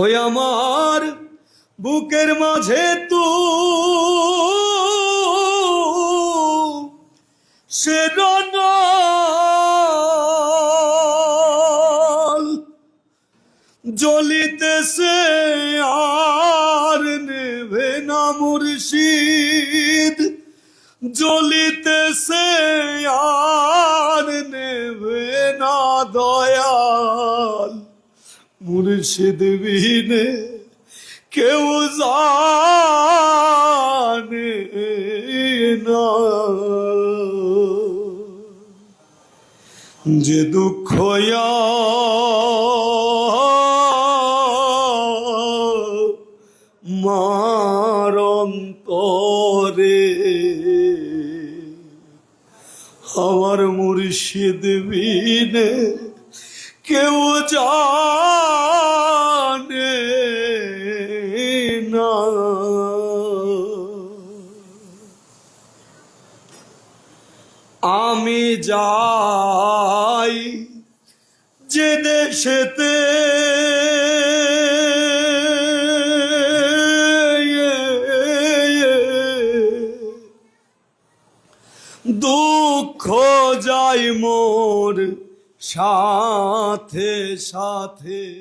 ওই আমার বুকের মাঝে তু সে জ্বলিতেছে আর নেবে না মুর্শিদ। জ্বলিতেছে আর নেবে না দয়াল মুর্শিদ বিনে কেউ জানে না। যে দুঃখ মারন্তরে আমার মুর্শিদ বিনে কেউ জানে আমি যাই যে দেশেতে দুঃখ যাই মোর সাথে সাথে।